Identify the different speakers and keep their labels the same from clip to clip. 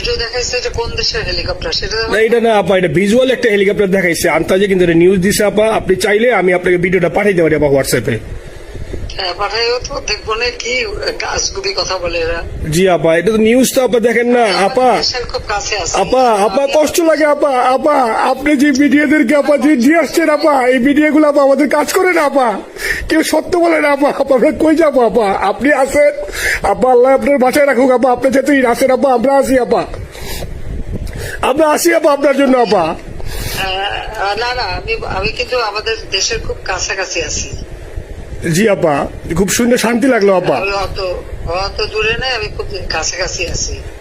Speaker 1: Video দেখাইছে যে কোন দেশের হেলিকপ্টার সেটা
Speaker 2: না এটা না আপা এটা ভিজুয়াল একটা হেলিকপ্টার দেখাইছে। আন্তাজে কিন্তু এটা নিউজ দিছে আপা। আপনি চাইলে আমি আপনাকে ভিডিওটা পাঠাইতে পারি আপা হোয়াটসঅ্যাপে
Speaker 1: হ্যাঁ, পাঠাইও তো। দেখব না কি গাছগুবি কথা বলে এরা।
Speaker 2: জি আপা এটা তো নিউজ তো আপা দেখেন না আপা।
Speaker 1: খুব কাছে আছে।
Speaker 2: আপা আপা কষ্ট লাগে আপা আপা। আপনি যে মিডিয়াদেরকে আপা যে দিয়ে আসছেন আপা এই মিডিয়াগুলো আপা আমাদের কাজ করে না আপা। কেউ সত্য বলে না আপা আপা কই যাব আপা আপনি আছেন আপা আল্লাহ আপনার বাসায় রাখুক আপা আপনি যেতেই আছেন আপা আমরা আসি আপা আমরা আসি আপা আপনার জন্য আপা
Speaker 1: না না আমি আমি কিন্তু আমাদের দেশের খুব কাছাকাছি আছি।
Speaker 2: জি আপা খুব শুনে শান্তি লাগল আপা
Speaker 1: অত অত দূরে নাই আমি খুব কাছাকাছি আছি।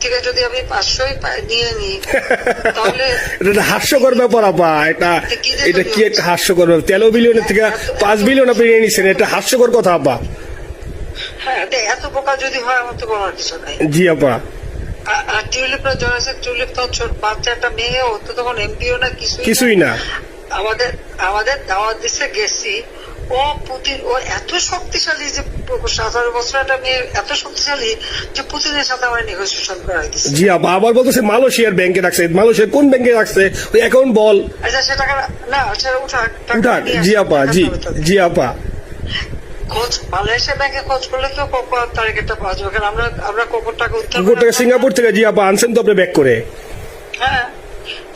Speaker 1: থেকে যদি আমি পাঁচশোই নিয়ে নিই তাহলে
Speaker 2: এটা হাস্যকর ব্যাপার আপা। এটা এটা কি একটা হাস্যকর ব্যাপার? তেরো বিলিয়নের থেকে পাঁচ বিলিয়ন আপনি নিয়ে নিচ্ছেন এটা হাস্যকর কথা আপা।
Speaker 1: হ্যাঁ এত বোকা যদি হয় আমার তো কিছু নাই।
Speaker 2: জি আপা।
Speaker 1: আর- টিউলিপ বাচ্চা একটা মেয়ে ও তো তখন এমপিও না কিছুই না।
Speaker 2: কিছুই না।
Speaker 1: আমাদের আমাদের দাওয়াত দিচ্ছে গেছি ও পুতিন ও এত শক্তিশালী যে সতেরো বছর একটা মেয়ে এত শক্তিশালী যে পুতিনের সাথে আমার নেগোসিয়েশন করাই দিচ্ছে
Speaker 2: জি আপা আবার বলতেছে মালয়েশিয়ার ব্যাংকে রাখছে। মালয়েশিয়ার কোন ব্যাংকে রাখছে? ওই অ্যাকাউন্ট বল।
Speaker 1: আচ্ছা সে টাকা না সেটা উঠাক
Speaker 2: উঠাক। জি আপা জি জি আপা।
Speaker 1: খোঁজ মালয়েশিয়া ব্যাংকে খোঁজ করলে তো কখন তারিখটা পাওয়া যাবে? কারণ আমরা আমরা কখন টাকা উদ্ধার
Speaker 2: গোটা সিঙ্গাপুর থেকে জি আপা আনছেন তো আপনি ব্যাক করে?
Speaker 1: হ্যাঁ।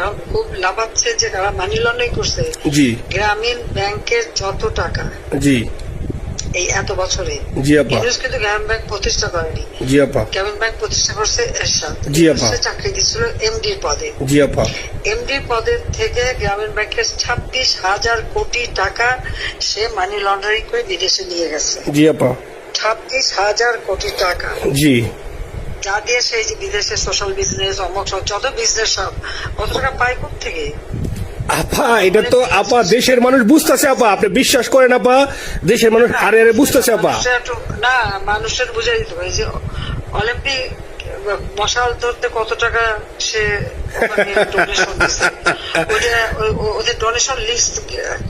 Speaker 1: এখন খুব লাভাচ্ছে যে যারা মানি লন্ডারিং করছে।
Speaker 2: জি।
Speaker 1: গ্রামীণ ব্যাংকের যত টাকা
Speaker 2: জি।
Speaker 1: এই এত বছরে।
Speaker 2: জি আপা।
Speaker 1: ইউনুস কিন্তু গ্রামীণ ব্যাংক প্রতিষ্ঠা করেনি।
Speaker 2: জি আপা।
Speaker 1: গ্রামীণ ব্যাংক প্রতিষ্ঠা করছে এরশাদ।
Speaker 2: জি, আপা।
Speaker 1: সে চাকরি দিচ্ছিল এমডির পদে।
Speaker 2: জি আপা।
Speaker 1: পদের থেকে গ্রামীণ ব্যাংকের ছাব্বিশ হাজার কোটি টাকা সে মানি লন্ডারিং করে বিদেশে নিয়ে গেছে।
Speaker 2: জি আপা।
Speaker 1: ছাব্বিশ হাজার কোটি টাকা।
Speaker 2: জি।
Speaker 1: যা দিয়ে সেই যে বিদেশে সোশ্যাল বিজনেস অমক যত বিজনেস সব কত টাকা পায় থেকে
Speaker 2: আপা এটা তো আপা দেশের মানুষ বুঝতেছে আপা আপনি বিশ্বাস করেন আপা দেশের মানুষ আরে আরে বুঝতেছে আপা।
Speaker 1: না মানুষের বুঝাই দিতে হবে যে অলিম্পিক মশাল ধরতে কত টাকা সে ডোনেশন ওদের ডোনেশন লিস্ট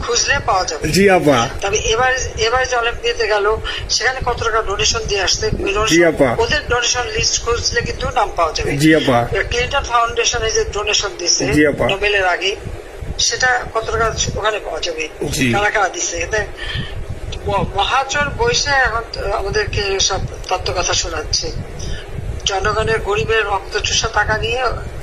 Speaker 1: খুঁজলে পাওয়া যাবে।
Speaker 2: জি আপা।
Speaker 1: তবে এবার এবার যে অলিম্পিয়াতে গেল সেখানে কত টাকা ডোনেশন দিয়ে আসছে?
Speaker 2: জি আপা।
Speaker 1: ওদের ডোনেশন লিস্ট খুঁজলে কিন্তু নাম পাওয়া যাবে।
Speaker 2: জি আপা।
Speaker 1: ক্লিন্টন ফাউন্ডেশনে যে ডোনেশন দিছে
Speaker 2: জি আপা।
Speaker 1: নোবেলের আগে সেটা কত টাকা ওখানে পাওয়া যাবে?
Speaker 2: জি।
Speaker 1: কারা কারা দিচ্ছে এতে ম- মহাচর বৈশে এখন আমাদেরকে সব তত্ত্ব কথা শোনাচ্ছে। জনগণের গরিবের রক্ত চুষা টাকা নিয়ে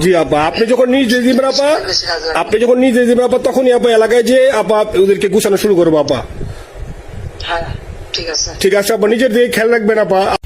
Speaker 2: জি আপা আপনি যখন নিজে দিবেন আপা আপনি যখন নিজে দিবেন আপা তখনই আপা এলাকায় যে আপা ওদেরকে গুছানো শুরু করব আপা।
Speaker 1: হ্যাঁ ঠিক আছে।
Speaker 2: ঠিক আছে আপা নিজের দিকে খেয়াল রাখবেন আপা।